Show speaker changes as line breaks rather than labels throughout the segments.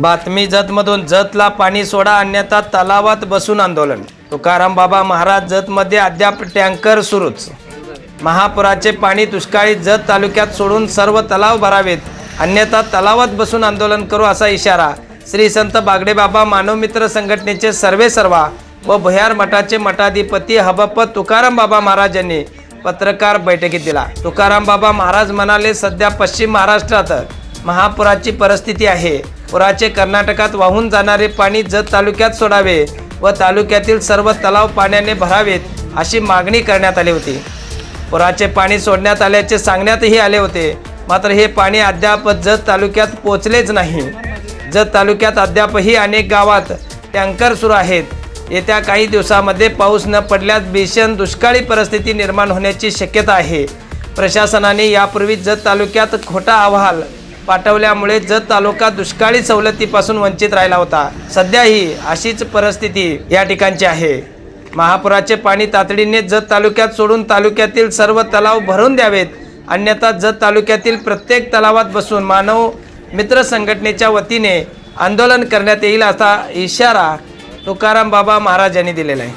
बातमी जतमधून जतला पाणी सोडा अन्यथा तलावात बसून आंदोलन. तुकाराम बाबा महाराज जतमध्ये अद्याप टँकर सुरूच. महापुराचे पाणी दुष्काळी जत तालुक्यात सोडून सर्व तलाव भरावेत अन्यथा तलावात बसून आंदोलन करू असा इशारा श्री संत बागडे बाबा मानवमित्र संघटनेचे सर्वे सर्वा व भुयार मठाचे मठाधिपती हबप तुकाराम बाबा महाराज यांनी पत्रकार बैठकीत दिला. तुकाराम बाबा महाराज म्हणाले सध्या पश्चिम महाराष्ट्रात महापुराची परिस्थिती आहे. पुराचे कर्नाटकात वाहून जाणारे पाणी जत तालुक्यात सोडावे व तालुक्यातील सर्व तलाव पाण्याने भरावेत अशी मागणी करण्यात आली होती. पुराचे पाणी सोडण्यात आल्याचे सांगण्यातही आले होते. मात्र हे पाणी अद्याप जत तालुक्यात पोचलेच नाही. जत तालुक्यात अद्यापही अनेक गावात टँकर सुरू आहेत. येत्या काही दिवसामध्ये पाऊस न पडल्यास भीषण दुष्काळी परिस्थिती निर्माण होण्याची शक्यता आहे. प्रशासनाने यापूर्वी जत तालुक्यात खोटा अहवाल पाठवल्यामुळे जत तालुका दुष्काळी सवलतीपासून वंचित राहिला होता. सध्याही अशीच परिस्थिती या ठिकाणची आहे. महापुराचे पाणी तातडीने जत तालुक्यात सोडून तालुक्यातील सर्व तलाव भरून द्यावेत. अन्यथा जत तालुक्यातील प्रत्येक तलावात बसून मानव मित्र संघटनेच्या वतीने आंदोलन करण्यात येईल असा इशारा तुकाराम बाबा महाराज यांनी दिलेला आहे.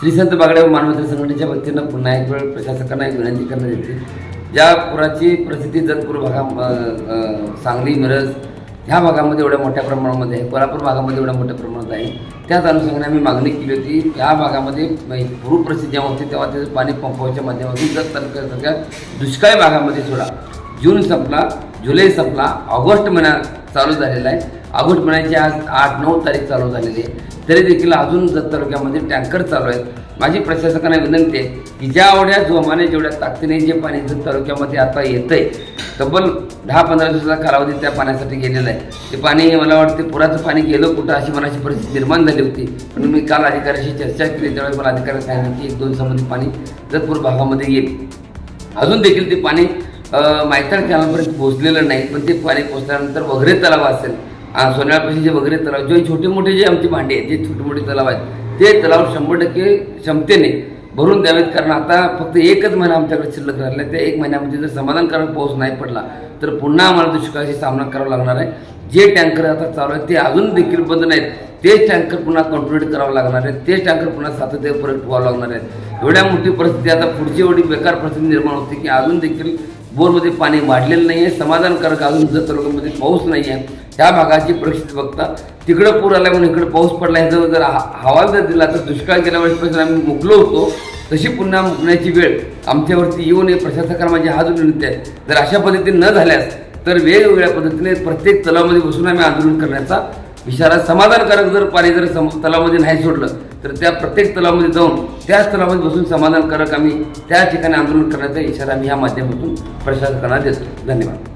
श्री संत बागडे मानवता संघटनेच्या वतीनं पुन्हा एक वेळ प्रशासकांना एक विनंती करण्यात येते. ज्या पुराची प्रसिद्धी जतपूर भागा सांगली मिरज ह्या भागामध्ये एवढ्या मोठ्या प्रमाणामध्ये आहे. कोल्हापूर भागामध्ये एवढ्या मोठ्या प्रमाणात आहे. त्याच अनुषंगाने आम्ही मागणी केली होती या भागामध्ये पूर परिस्थिती जेव्हा होती तेव्हा त्याचं पाणी पंपाच्या माध्यमातून जत तालुक्यासारख्या दुष्काळी भागामध्ये सोडा. जून संपला जुलै संपला ऑगस्ट महिन्यात चालू झालेला आहे. ऑगस्ट महिन्याची आज आठ नऊ तारीख चालू झालेली आहे. तरी देखील अजून जत तालुक्यामध्ये टँकर चालू आहेत. माझी प्रशासकांना विनंती आहे की ज्या एवढ्या जोमाने जेवढ्या ताकदीने जे पाणी जत तालुक्यामध्ये आता येतं आहे तब्बल दहा पंधरा दिवसाचा कालावधी त्या पाण्यासाठी गेलेला आहे. ते पाणी मला वाटते पुराचं पाणी गेलं कुठं अशी मनाची परिस्थिती निर्माण झाली होती. म्हणून मी काल अधिकाऱ्याशी चर्चा केली. त्यावेळेस मला अधिकाऱ्याने सांगितलं की एक दोन दिवसामध्ये पाणी जतपूर भागामध्ये येईल. अजून देखील ते पाणी मायथाड कॅनलपर्यंत पोहोचलेलं नाही पण ते पाणी पोहोचल्यानंतर वगैरे तलाव असेल. आ, सोन्याळपाशी जे वगैरे तलाव जे छोटे मोठे जे आमची भांडी आहेत जे छोटे मोठे तलाव आहेत ते तलाव शंभर टक्के क्षमतेने भरून द्यावेत. कारण आता फक्त एकच महिना आमच्याकडे शिल्लक राहिला आहे. त्या एक महिन्यामध्ये जर समाधानकारक पाऊस नाही पडला तर पुन्हा आम्हाला दुष्काळाशी सामना करावा लागणार आहे. जे टँकर आता चालू आहेत ते अजून देखील बंद नाहीत. तेच टँकर पुन्हा कंट्रोल करावं लागणार आहेत तेच टँकर पुन्हा सातत्य परत ठेवावं लागणार आहेत एवढ्या मोठी परिस्थिती आता पुढची एवढी बेकार परिस्थिती निर्माण होते की अजून देखील बोरमध्ये पाणी वाढलेलं नाही आहे समाधानकारक अजून जर तालुक्यामध्ये पाऊस नाही आहे त्या भागाची परिस्थिती बघता तिकडं पूर आला म्हणून इकडं पाऊस पडला ह्याचा जर हवा हवाल जर दिला तर दुष्काळ गेल्या वेळेसपासून आम्ही मुकलो होतो तशी पुन्हा मुकण्याची वेळ आमच्यावरती येऊ नये प्रशासकाला माझी हात विनंती आहे जर अशा पद्धतीने न झाल्यास तर वेगवेगळ्या पद्धतीने प्रत्येक तलावामध्ये बसून आम्ही आंदोलन करण्याचा इशारा समाधानकारक जर पाणी जर सम तलावामध्ये नाही सोडलं तर त्या प्रत्येक तलावामध्ये जाऊन त्याच तलावामध्ये बसून समाधानकारक आम्ही त्या ठिकाणी आंदोलन करण्याचा इशारा आम्ही या माध्यमातून प्रशासकांना देतो. धन्यवाद.